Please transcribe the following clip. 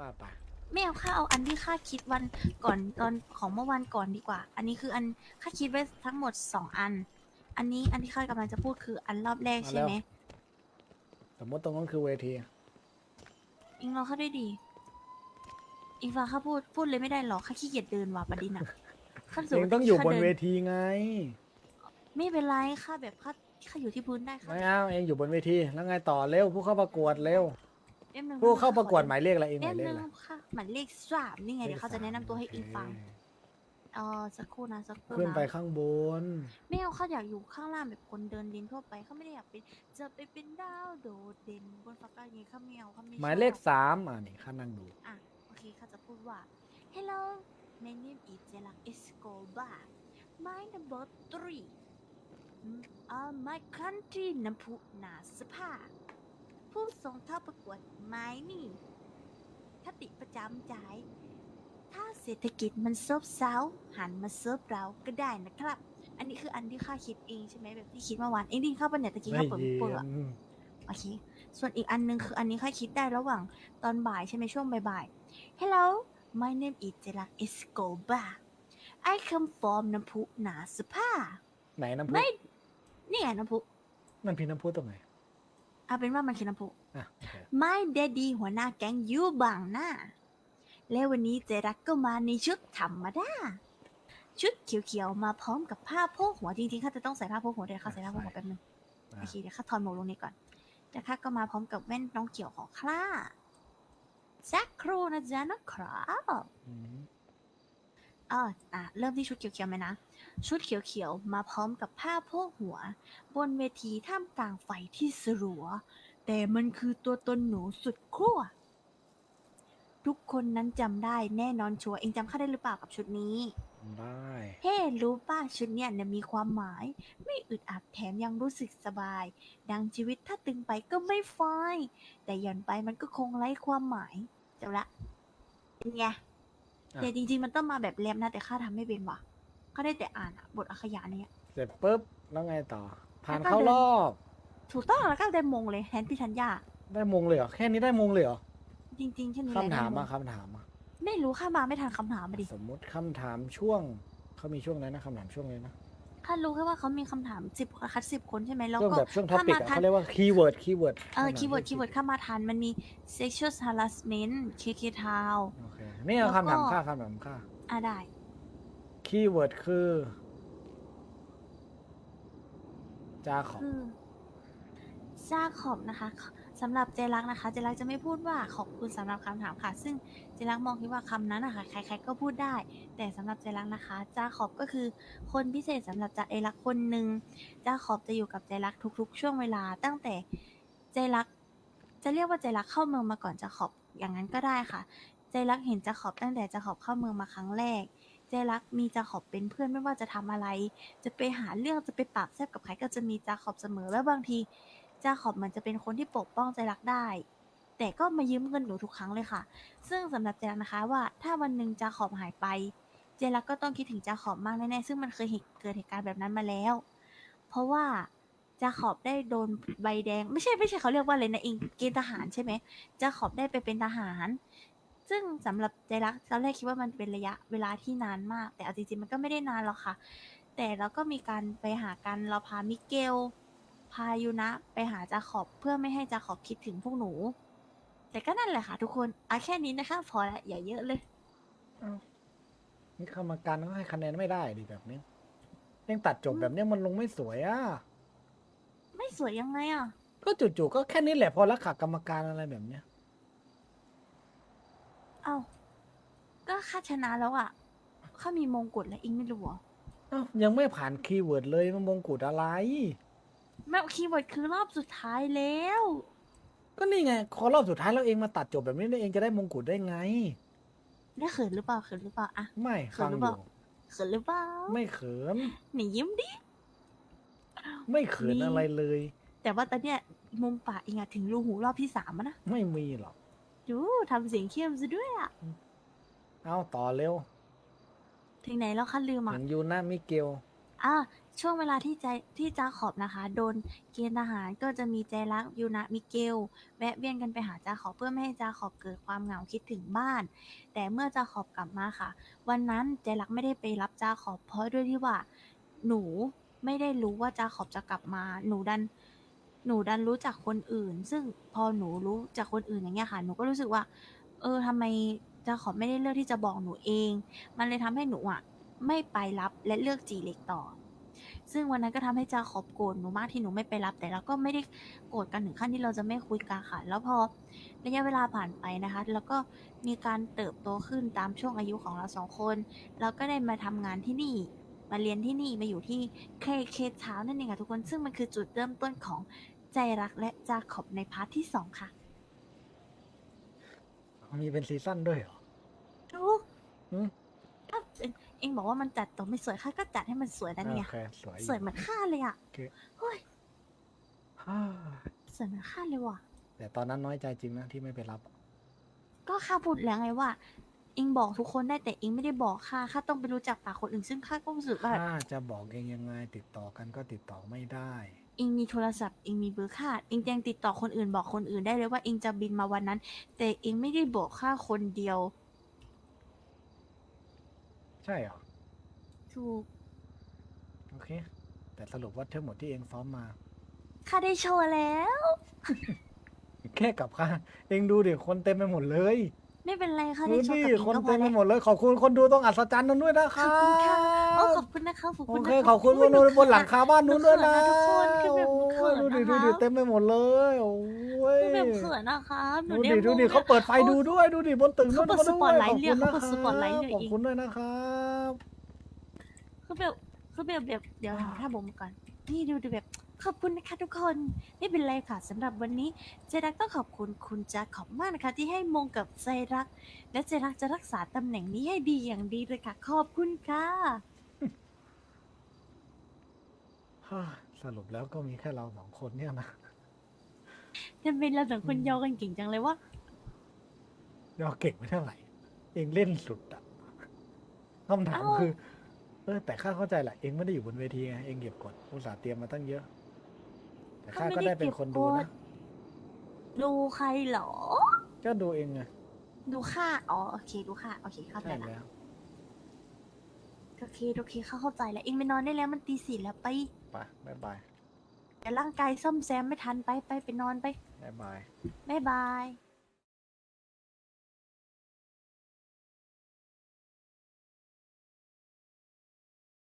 ว่าไปไม่เอาค่าเอาอันที่ค่าคิดวันก่อนตอนของเมื่อวันก่อนดีกว่า อันนี้คืออันค่าคิดไว้ทั้งหมดสองอัน อันนี้อันที่ค่ากำลังจะพูดคืออันรอบแรกใช่ไหมสมมติตรงนั้นคือเวทีอิงรอเข้าด้วยดี อิงฟังข้าพูดพูดเลยไม่ได้หรอกข้าขี้เกียจเดินว่ะประเด็นอะข้ารู้สึกเองว่าต้องอยู่บนข้าเวดิทีไง ไม่เป็นไรข้าแบบข้าข้าอยู่ที่พื้นได้ค่ะไม่เอาเองอยู่บนเวทีแล้วไงต่อเร็วผู้เข้าประกวดเร็ว เอ็มหนึ่งผู้เข้าประกวดหมายเลขอะไรเองหเอ็มามยเลหขนึ่งอะไรค่ะหมายเลขสามนี่ไงเดี๋ยวเขาจะแนะนำตัวให้อิงฟังเออสักครู่นะสักครู่ขึ้นนะไปข้างบน ไม่เอาเขาอยากอยู่ข้างล่างแบบคนเดินดินทั่วไปเขาไม่ได้อยากเป็นจะไปเป็นดาวโดดเด่นบนฟ้าฟ้าอย่างงี้เขาไม่เอาเขาไม่ชอบ หมายเลขสามอ่านี่ข้านั่งดู อะ โอเคเขาจะพูดว่า Hello my name is Jelak Escobar my number three Mm, uh, my country น้ำพุนาสภา ผู้ทรงเข้าประกวดไม้นี่คติประจำใจ ถ้าเศรษฐกิจมันซบเซาหันมาเซิร์ฟเราก็ได้นะครับ อันนี้คืออันที่ข้าคิดเองใช่ไหมแบบที่คิดเมื่อวานเองไดิ้เข้าไปเนี่ยตะกี้ไม่ข้าเปิดเย็เปิดนโอเค ส่วนอีกอันหนึงคืออันนี้ข้าคิดได้ระหว่างตอนบ่ายใช่ไหมช่วงบ่ายๆ Hello my name is Jelak Escobar I come from น้ำพุนาสภา ไหนน้ำพุไม่ นี่ไงน้ำพุ มันพินน้ำพุตรงไหน เอาเป็นว่ามันคือน้ำพุอะโอเค My Daddy หัวหน้าแก๊งยูบางหน้า และวันนี้เจรักก็มาในชุดธรรมดา ชุดเขียวๆ มาพร้อมกับผ้าโพกหัวจริงๆข้าจะต้องใส่ผ้าโพกหัวเดี๋ยวข้าใส่ผ้าโพกหัวแป๊บนึงอะโอเคเดี๋ยวข้าถอนหมวกลงนี้ก่อนแล้วข้าก็มาพร้อมกับแว่นน้องเขียวของข้าสักครู่นะจ๊ะนะครับอืม เอออะเริ่มที่ชุดเขียวๆไหมนะ ชุดเขียวๆ มาพร้อมกับผ้าโพกหัว บนเวทีท่ามกลางไฟที่สลัว แต่มันคือตัวตนหนูสุดขั้วทุกคนนั้นจำได้แน่นอนชัวร์เองจำข้าได้หรือเปล่ากับชุดนี้ ได้ เฮ้รู้ป่ะชุดเนี้ยเนี่ยมีความหมาย ไม่อึดอัดแถมยังรู้สึกสบาย ดังชีวิตถ้าตึงไปก็ไม่ฟอยแต่หย่อนไปมันก็คงไร้ความหมายเจ้าละเป็นไง แต่จริง ๆ มันต้องมาแบบแรมนะ แต่ข้าทำไม่เป็นว่ะก็ได้แต่อ่านอะบทอักขยาเนี่ย เสร็จปุ๊บแล้วไงต่อ ผ่านแล้วก็เข้ารอบ ถูกต้องแล้วก็ได้มงเลยแทนพี่ธัญญาได้มงเลยเหรอ แค่นี้ได้มงเลยเหรอจริงๆแค่นี้แหละคำถามได้อะงคำถามอะไม่รู้ข้ามาไม่ทันคำถามมาดิสมมุติคำถามช่วงเขามีช่วงไหนนะคำถามช่วงไหนนะข้ารู้แค่ว่าเขามีคำถามสิบคัดสิบคนใช่ไหมแล้วช่วงก็ แบบช่วงท็อถ้าปิกมาอะทัน เขาเรียกว่าคีย์เวิร์ดคีย์เวิร์ดเออคีย์เวิร์ดคีย์เวิร์ดเข้ามาทันมันมี sexual harassment KK town โอเค นี่เอาแล้วก็ คำถามค่าคำถามค่าอะได้ คีย์เวิร์ดคือ จาขอบคือซาขอบนะคะสำหรับเจรักนะคะ เจรักจะไม่พูดว่าขอบคุณสำหรับคำถามค่ะ ซึ่งเจรักมองคิดว่าคำนั้นนะคะใคร ๆ ก็พูดได้ แต่สำหรับเจรักนะคะจาขอบก็คือคนพิเศษสำหรับจาเอรักคนหนึ่งจาขอบจะอยู่กับเจรักทุก ๆ ช่วงเวลา ตั้งแต่เจรักจะเรียกว่าเจรักเข้าเมืองมาก่อนจาขอบอย่างนั้นก็ได้ค่ะ เจรักเห็นจาขอบตั้งแต่จาขอบเข้าเมืองมาครั้งแรกเจรักมีจาขอบเป็นเพื่อนไม่ว่าจะทำอะไร จะไปหาเรื่องจะไปปากแซบกับใครก็จะมีจาขอบเสมอ และบางทีจาขอบมันจะเป็นคนที่ปกป้องใจรักได้ แต่ก็มายืมเงินหนูทุกครั้งเลยค่ะ ซึ่งสำหรับเจรักนะคะว่าถ้าวันหนึ่งจาขอบหายไปเจรักก็ต้องคิดถึงจาขอบมากแน่ๆซึ่งมันเคยเหตุเกิดเหตุการณ์แบบนั้นมาแล้ว เพราะว่าจาขอบได้โดนใบแดง ไม่ใช่ไม่ใช่เขาเรียกว่าอะไรนะเองเกณฑ์ทหารใช่ไหมจาขอบได้ไปเป็นทหาร ซึ่งสำหรับใจรักตอนแรกคิดว่ามันเป็นระยะเวลาที่นานมาก แต่เอาจริงๆ มันก็ไม่ได้นานหรอกค่ะ แต่เราก็มีการไปหากันเราพามิเกล พายูนะ ไปหาจาขอบเพื่อไม่ให้จาขอบคิดถึงพวกหนู แต่ก็นั่นแหละค่ะ ทุกคนเอาแค่นี้นะคะ พอละอย่าเยอะเลย นี่กรรมการก็ให้คะแนนไม่ได้ดิแบบนี้ยังตัดจบแบบเนี้ยมันลงไม่สวยอะ ไม่สวยยังไงอะ ก็จู่ๆก็แค่นี้แหละพอแล้วค่ะกรรมการอะไรแบบเนี้ย เอ้าก็ค่าชนะแล้วอะข้ามีมงกุฎแล้วอิงไม่รู้เหรอเอ้ายังไม่ผ่านคีย์เวิร์ดเลยมันมงกุฎอะไร แม่คีย์เวิร์ดคือรอบสุดท้ายแล้ว ก็นี่ไงคอรอบสุดท้ายแล้วเองมาตัดจบแบบนี้แล้วเองจะได้มงกุฎได้ไง ได้เขินหรือเปล่าเขินหรือเปล่าอะไม่เขิฟันงหรืออเปล่า ยู่เขินหรือเปล่าไม่เขิน หนียิ้มดิ ไม่เขินมีอะไรเลย แต่ว่าตอนเนี้ยมุมปากอิงอะถึงรูหูรอบที่สามอะนะไม่มีหรอก ดูทำเสียงเข้มซะด้วยอะเอาต่อเร็วถึงไหนแล้วคะลืมอะเห็นยูนะมิเกลอะช่วงเวลาที่ใจที่จาขอบนะคะ โดนเกณฑ์ทหารก็จะมีใจรักยูนะมิเกล แวะเวียนกันไปหาจาขอบเพื่อไม่ให้จาขอบเกิดความเหงาคิดถึงบ้าน แต่เมื่อจาขอบกลับมาค่ะ วันนั้นใจรักไม่ได้ไปรับจาขอบเพราะด้วยที่ว่า หนูไม่ได้รู้ว่าจาขอบจะกลับมา หนูดัน หนูดันรู้จักคนอื่น ซึ่งพอหนูรู้จากคนอื่นอย่างเงี้ยค่ะ หนูก็รู้สึกว่า เออทำไมจาขอไม่ได้เลือกที่จะบอกหนูเอง มันเลยทำให้หนูอะไม่ไปรับและเลือกจีเล็กต่อ ซึ่งวันนั้นก็ทำให้จาขอบโกรธหนูมากที่หนูไม่ไปรับ แต่เราก็ไม่ได้โกรธกันถึงขั้นที่เราจะไม่คุยกันค่ะ แล้วพอระยะเวลาผ่านไปนะคะ แล้วก็มีการเติบโตขึ้นตามช่วงอายุของเราสองคน เราก็ได้มาทำงานที่นี่ มาเรียนที่นี่มาอยู่ที่เคเคเช้านั่นเองค่ะทุกคนซึ่งมันคือจุดเริ่มต้นของใจรักและจาขอบในพาร์ทที่สองค่ะมีเป็นซีซั่นด้วยเหรอทุกอืมถ้าเองเองบอกว่ามันจัดตัวไม่สวยข้าก็จัดให้มันสวยนะเนี่ย โอเคสวยอสวยเหมือนข้าเลยอะฮ่าสวยเหมือนข้าเลยว่ะ แต่ตอนนั้นน้อยใจจริงนะที่ไม่ไปรับ ก็ข้าพูดแล้วไงว่าเองบอกทุกคนได้แต่เองไม่ได้บอกข้าข้าต้องไปรู้จักปากคนอื่นซึ่งข้าก็รู้สึกว่า ถ้าจะบอกเองยังไงติดต่อกันก็ติดต่อไม่ได้เองมีโทรศัพท์เองมีเบอร์ข้าเองยังติดต่อคนอื่นบอกคนอื่นได้เลยว่าเองจะบินมาวันนั้น แต่เองไม่ได้บอกข้าคนเดียวใช่เหรอ ถูกโอเค แต่สรุปว่าทั้งหมดที่เองซ้อมมา ข้าได้โชว์แล้ว แค่กลับค่ะเองดูดิคนเต็มไปหมดเลย ไม่เป็นไรค่ะดูได้โชว์ดิกับเองคนก็พเต็อมไปแล้ว หมดเลยขอบคุณคนดูต้องอัศจรรย์นั้นด้วยนะคขรัอบบคุณค่ะ โอ้ขอบคุณนะคะขอบโอคุณเคนะะขอบคุณอุ๊ยบนบนหลังคาบ้านนู้นด้วยนะหนูเขินนะทุกคนคือแบบหนูเขินโอ้ยดูดินะคะดูดิเต็มไปหมดเลยโอ้ย คือแบบเขินนะคะหนูดูได้ดิดูมงดิเขาเปิดไฟโอ้ดูด้วยดูดิบนตึกนู้นเขาเปิดก็สปอตด้วยไลท์ขอบคุณเรียกนะเขาเปิดสปอตไลท์ครับเรียกขอบอีกคุณด้วยนะครับคือแบบคือแบบแบบเดี๋ยวถ้าผมก่อนนี่ดูดูแบบ ขอบคุณนะคะทุกคน ไม่เป็นไรค่ะสำหรับวันนี้เจรักต้องขอบคุณคุณจาขอบมากนะคะ ที่ให้มงกับใจรัก และใจรักจะรักษาตำแหน่งนี้ให้ดีอย่างดีเลยค่ะ ขอบคุณค่ะ ฮ่าสรุปแล้วก็มีแค่เราสองคนเนี่ยนะ ทำไมเราสองคนยอกันเก่งจังเลยว่า เราเก่งไม่เท่าไหร่ เองเล่นสุดอะคำถามเอ้า คือ เออแต่ข้าเข้าใจแหละ เองไม่ได้อยู่บนเวทีไง เองเก็บกดอุตส่าห์เตรียมมาตั้งเยอะ แต่ข้าก็ได้เป็นคนดูนะ ดูใครเหรอ ก็ดูเองไงดูค่าอ๋อโอเคดูค่าโอเคเข้าใจใช่ละแล้วโอเคโอเคเข้าเข้าใจแล้วเองไปนอนได้แล้วมันตีสี่แล้วไปไปบ๊ายบายเดี๋ยวร่างกายซ่อมแซมไม่ทันไปไปไปนอนไปบ๊ายบาย บ๊ายบาย